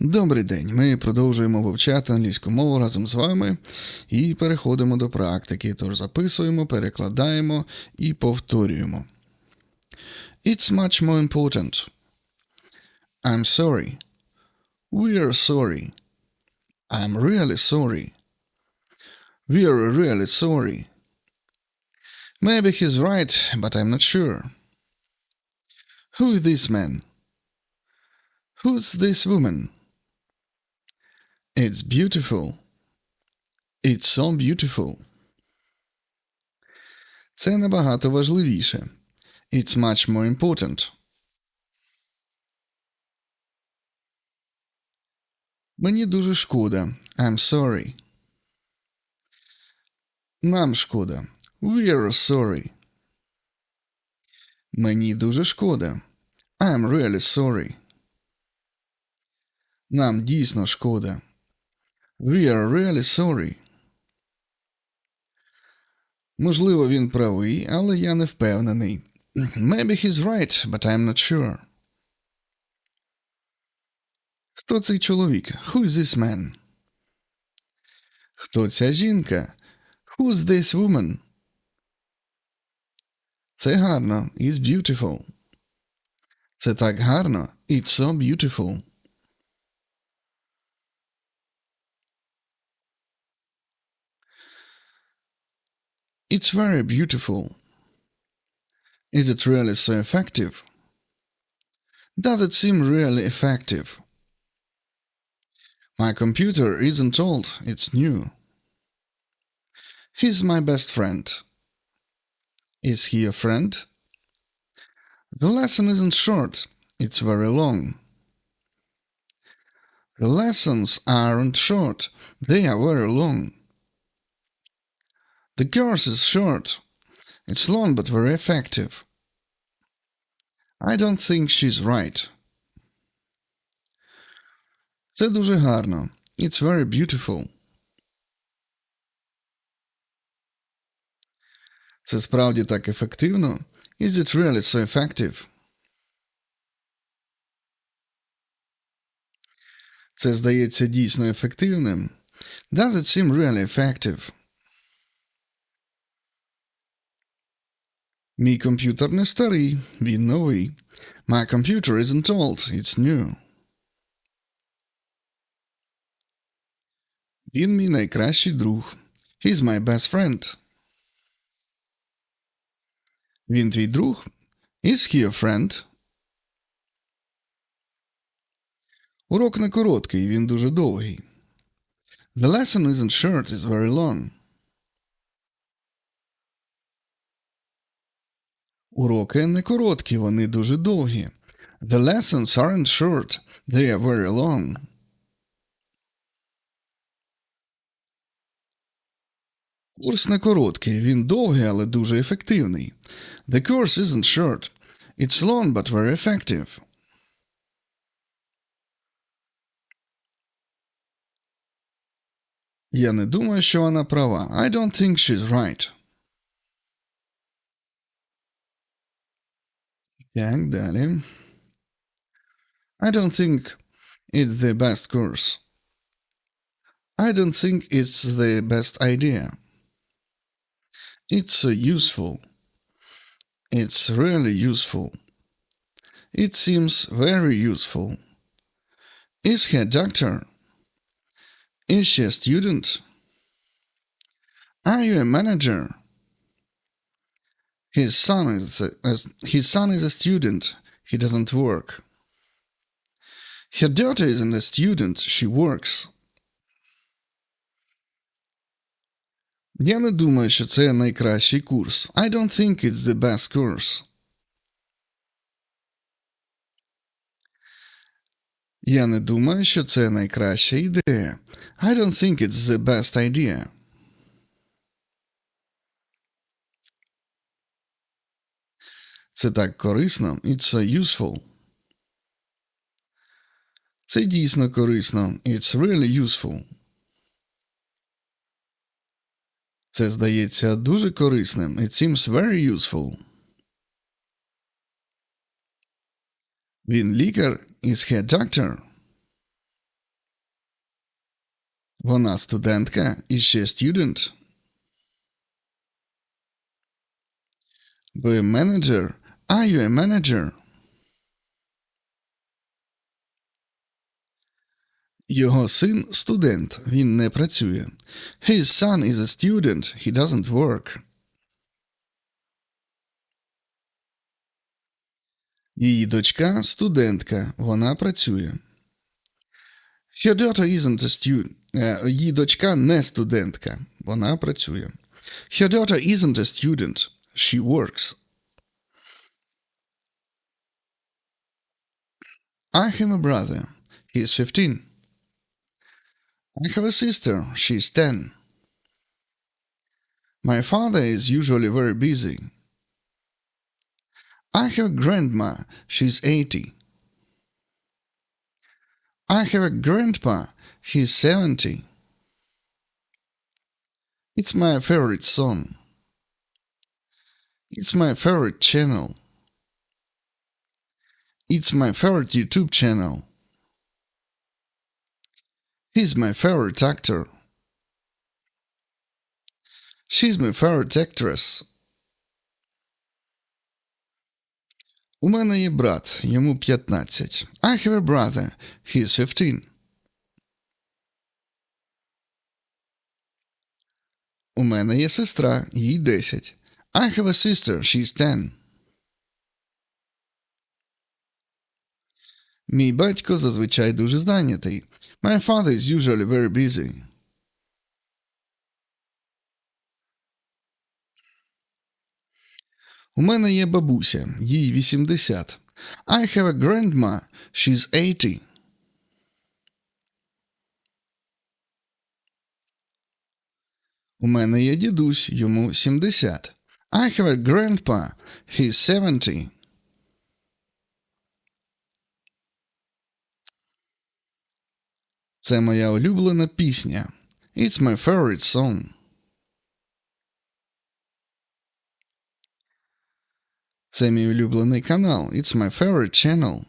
Добрий день. Ми продовжуємо вивчати англійську мову разом з вами і переходимо до практики. Тож записуємо, перекладаємо і повторюємо. It's much more important. I'm sorry. We're sorry. I'm really sorry. We're really sorry. Maybe he's right, but I'm not sure. Who is this man? Who's this woman? It's beautiful. It's so beautiful. Це набагато важливіше. It's much more important. Мені дуже шкода. I'm sorry. Нам шкода. We're sorry. Мені дуже шкода. I'm really sorry. Нам дійсно шкода. We are really sorry. Можливо, він правий, але я не впевнений. Maybe he's right, but I'm not sure. Хто цей чоловік? Who is this man? Хто ця жінка? Who's this woman? Це гарно. It's beautiful. Це так гарно. It's so beautiful. It's very beautiful. Is it really so effective? Does it seem really effective? My computer isn't old, it's new. He's my best friend. Is he a friend? The lesson isn't short, it's very long. The lessons aren't short, they are very long. The course is short. It's long but very effective. I don't think she's right. Це дуже гарно. It's very beautiful. Це справді так ефективно. Is it really so effective? Це здається дійсно ефективним. Does it seem really effective? Мій комп'ютер не старий, він новий. My computer isn't old, it's new. Він мій найкращий друг. He's my best friend. Він твій друг? Is he a friend? Урок не короткий, він дуже довгий. The lesson isn't short, it's very long. Уроки не короткі, вони дуже довгі. The lessons aren't short, they are very long. Курс не короткий, він довгий, але дуже ефективний. The course isn't short. It's long, but very effective. Я не думаю, що вона права. I don't think she's right. Так, далі. I don't think it's the best course. I don't think it's the best idea. It's uh, useful. It's really useful. It seems very useful. Is he a doctor? Is she a student? Are you a manager? His son is a, his son is a student. He doesn't work. Her daughter isn't a student. She works. Я не думаю, що це найкращий курс. I don't think it's the best course. Я не думаю, що це найкраща ідея. I don't think it's the best idea. Це так корисно. It's so useful. Це дійсно корисно. It's really useful. Це здається дуже корисним. It seems very useful. Він лікар is he a doctor? Вона студентка she a student? Ви менеджер? Are you a manager? Його син студент, він не працює. His son is a student, he doesn't work. Її дочка студентка, вона працює. Her daughter isn't a student. Е, Її дочка не студентка, вона працює. Her daughter isn't a student, she works. I have a brother. He is 15. I have a sister. She is 10. My father is usually very busy. I have a grandma. She is 80. I have a grandpa. He is 70. It's my favorite song. It's my favorite channel. It's my favorite YouTube channel. He's my favorite actor. She's my favorite actress. У мене є брат, йому 15. I have a brother, he's 15. У мене є сестра, їй 10. I have a sister, she's 10. Мій батько зазвичай дуже зайнятий. My father is usually very busy. У мене є бабуся, їй 80. I have a grandma, she's 80. У мене є дідусь, йому 70. I have a grandpa, he's 70. Це моя улюблена пісня. It's my favorite song. Це мій улюблений канал. It's my favorite channel.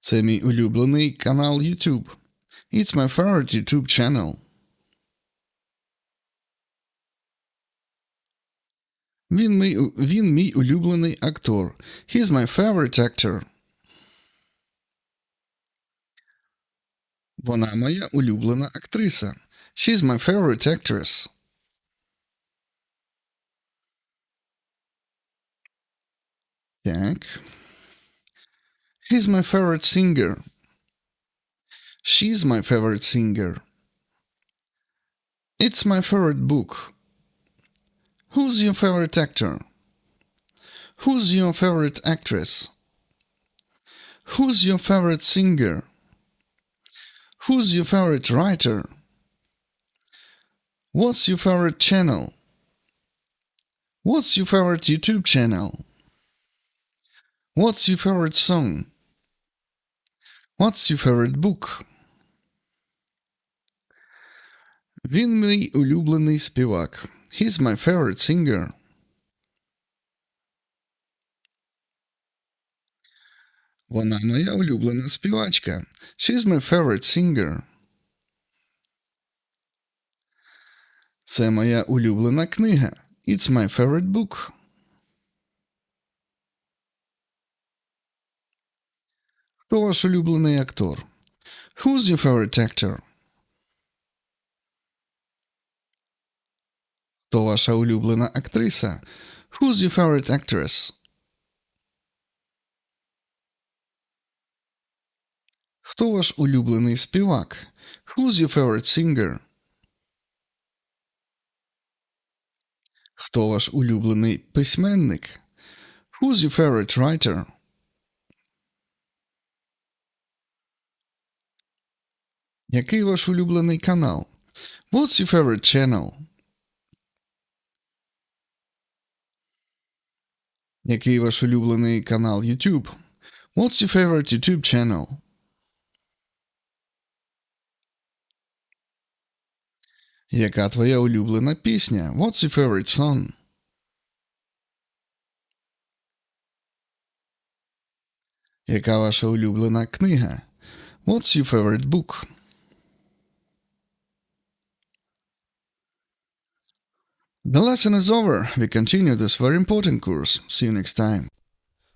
Це мій улюблений канал YouTube. It's my favorite YouTube channel. Він мій, він мій улюблений актор. He's my favorite actor. Вона моя улюблена актриса. She's my favorite actress. Так. He's my favorite singer. She's my favorite singer. It's my favorite book. Who's your favorite actor? Who's your favorite actress? Who's your favorite singer? Who's your favorite writer? What's your favorite channel? What's your favorite YouTube channel? What's your favorite song? What's your favorite book? Він мій улюблений співак. He's my favorite singer. Вона моя улюблена співачка. She's my favorite singer. Це моя улюблена книга. It's my favorite book. Хто ваш улюблений актор? Who's your favorite actor? Хто ваша улюблена актриса? Who's your favorite actress? Хто ваш улюблений співак? Who's your favorite singer? Хто ваш улюблений письменник? Who's your favorite writer? Який ваш улюблений канал? What's your favorite channel? Який ваш улюблений канал YouTube? What's your favorite YouTube channel? Яка твоя улюблена пісня? What's your favorite song? Яка ваша улюблена книга? What's your favorite book? The lesson is over. We continue this very important course. See you next time.